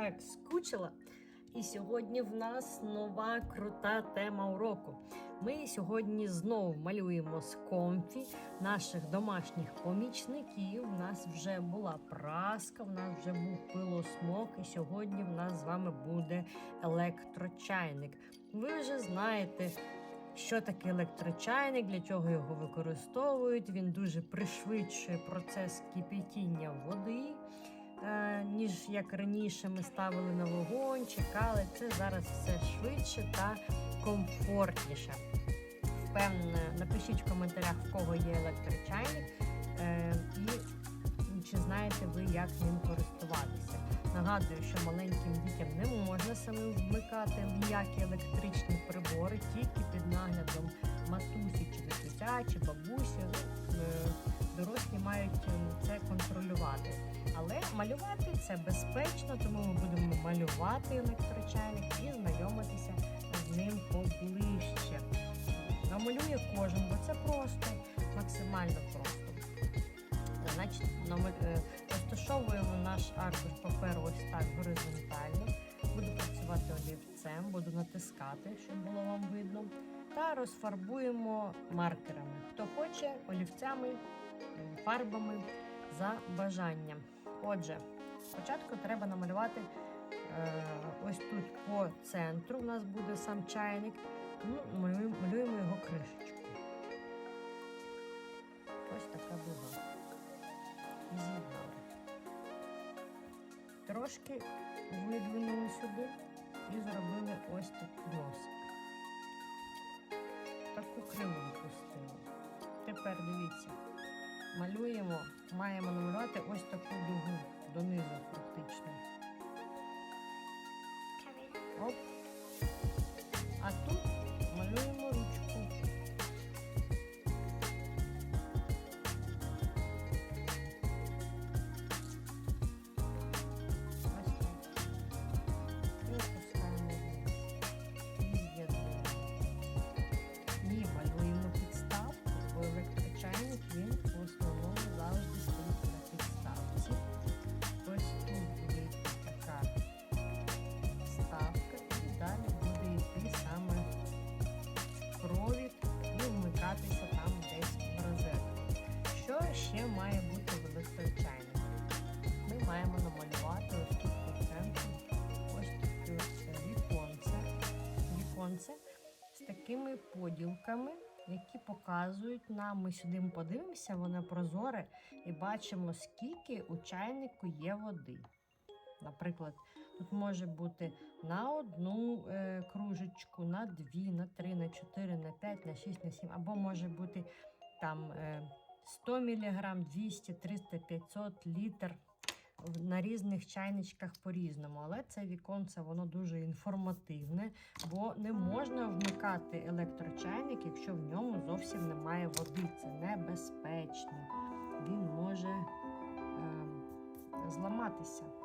так скучила. І сьогодні в нас нова крута тема уроку. Ми сьогодні знову малюємо з комфі наших домашніх помічників. У нас вже була праска, в нас вже був пилосмок, і сьогодні в нас з вами буде електрочайник. Ви вже знаєте, що таке електрочайник, для чого його використовують. Він дуже пришвидшує процес кипятіння води. Е, Ніж як раніше ми ставили на вогонь, чекали. Це зараз все швидше та комфортніше. Впевнена, напишіть в коментарях, в кого є електрочайник, е, і чи знаєте ви, як ним користуватися. Нагадую, що маленьким дітям не можна самим вмикати ніякі електричні прибори, тільки під наглядом матусі чи дитя, чи бабусі. Дорослі мають е, це контролювати. Але малювати це безпечно, тому ми будемо малювати електрочайник і знайомитися з ним поближче. Намалює кожен, бо це просто, максимально просто. Значить, е, розташовуємо наш аркуш паперу ось так горизонтально. Буду працювати олівцем, буду натискати, щоб було вам видно. Та розфарбуємо маркерами. Хто хоче, олівцями, фарбами за бажанням. Отже, спочатку треба намалювати е, ось тут по центру. У нас буде сам чайник. Ну, малюємо, його кришечку. Ось така дуга. Зігнали. Трошки видвинули сюди і зробили ось такий носик. Таку криву пустили. Тепер дивіться, малюємо, маємо намалювати ось таку дугу такими поділками, які показують нам, ми сюди подивимося, воно прозоре, і бачимо, скільки у чайнику є води. Наприклад, тут може бути на одну е, кружечку, на дві, на три, на чотири, на п'ять, на шість, на сім, або може бути там е, 100 мг, 200, 300, 500 літр на різних чайничках по-різному. Але це віконце воно дуже інформативне, бо не можна вмикати електрочайник, якщо в ньому зовсім немає води. Це небезпечно. Він може е, зламатися.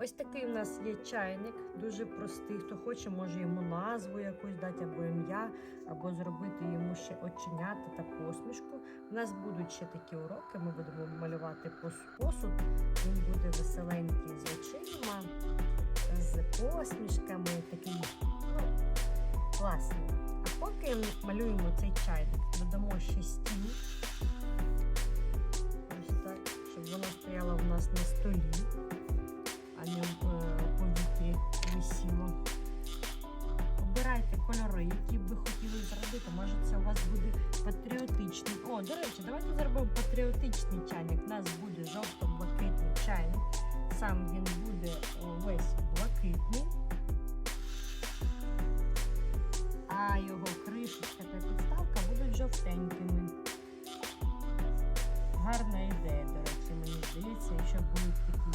Ось такий в нас є чайник, дуже простий. Хто хоче, може йому назву якусь дати або ім'я, або зробити йому ще оченята та посмішку. У нас будуть ще такі уроки. Ми будемо малювати пос- посуд. Він буде веселенький з очима, з посмішками, такий ну, класний. А поки малюємо цей чайник, додамо ще стіл. Ось так, щоб воно стояло в нас на столі а не в е, повітрі висіло. Обирайте кольори, які б ви хотіли зробити. Може це у вас буде патріотичний. О, до речі, давайте зробимо патріотичний чайник. У нас буде жовто-блакитний чайник. Сам він буде весь блакитний. А його кришечка та підставка будуть жовтенькими. Гарна ідея, до речі, мені здається, якщо будуть такі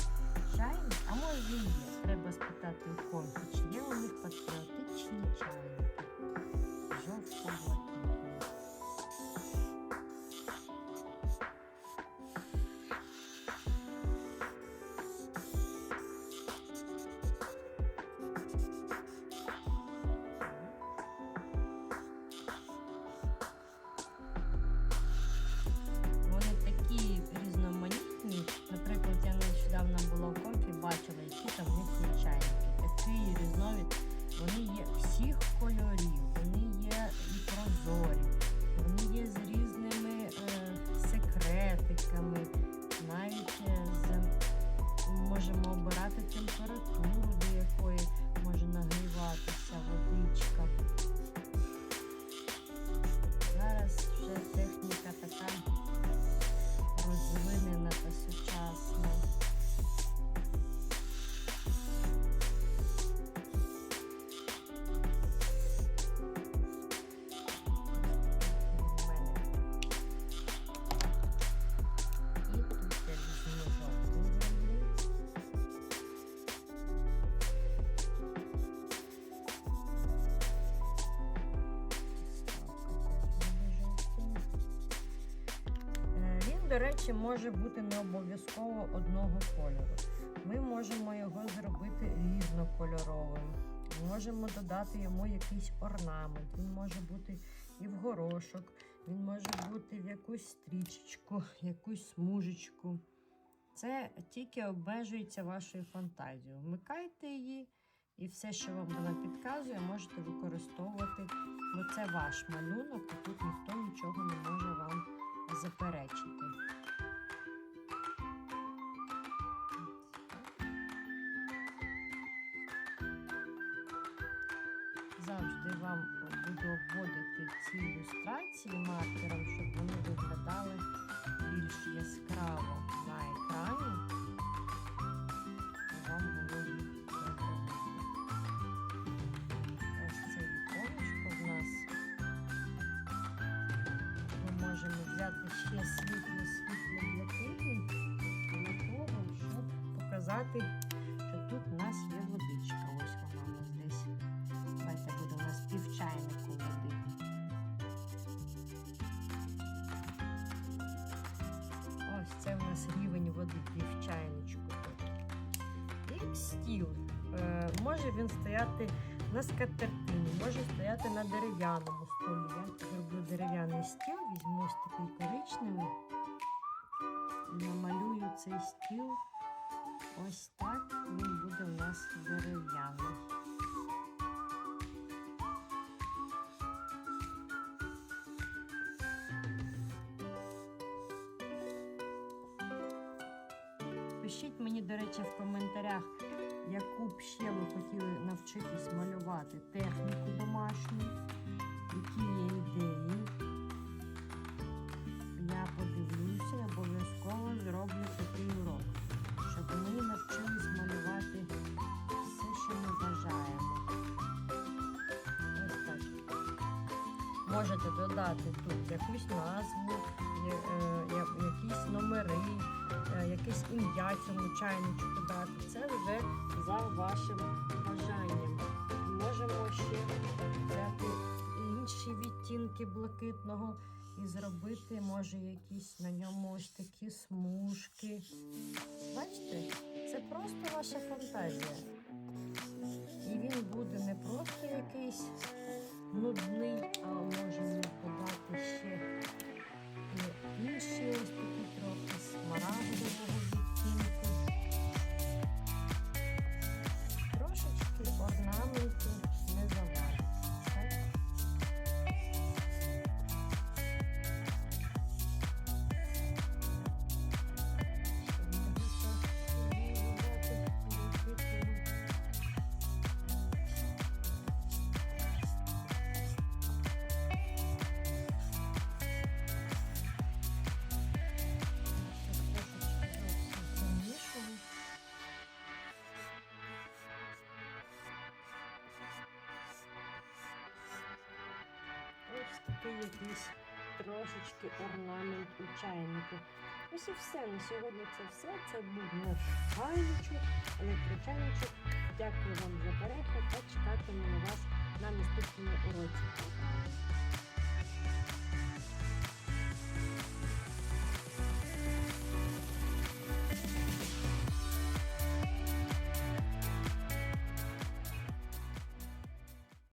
до речі, може бути не обов'язково одного кольору. Ми можемо його зробити різнокольоровим. Можемо додати йому якийсь орнамент. Він може бути і в горошок, він може бути в якусь стрічечку, якусь смужечку. Це тільки обмежується вашою фантазією. Вмикайте її, і все, що вам вона підказує, можете використовувати. Бо це ваш малюнок, і тут ніхто нічого не може вам заперечити. Завжди вам буду обводити ці ілюстрації маркером, взяти ще світло світло блакитний для того, щоб показати, що тут у нас є водичка. Ось вона у нас десь. Давайте буде у нас півчайнику води. Ось це у нас рівень води півчайничку. І стіл. Е, може він стояти на скатертині, може стояти на дерев'яному столі. Я зроблю дерев'яний стіл, візьму ось такий коричневий. Намалюю цей стіл. Ось так він буде у нас дерев'яний. Пишіть мені, до речі, в коментарях, яку б ще ви хотіли навчитись малювати техніку домашню, які є ідеї. Я подивлюся і обов'язково зроблю такий урок, щоб ми навчились малювати все, що ми бажаємо. Ось так. Можете додати тут якусь назву, е, я- якісь номери, е, якесь ім'я цьому чайничку дати. Це вже за вашим бажанням. Можемо ще взяти інші відтінки блакитного і зробити, може, якісь на ньому ось такі смужки. Бачите, це просто ваша фантазія. І він буде не просто якийсь нудний, Ось якийсь трошечки орнамент у чайнику. Ось і все. На сьогодні це все. Це був наш чайничок, електрочайничок. Дякую вам за перегляд та чекатиму на вас на наступному уроці.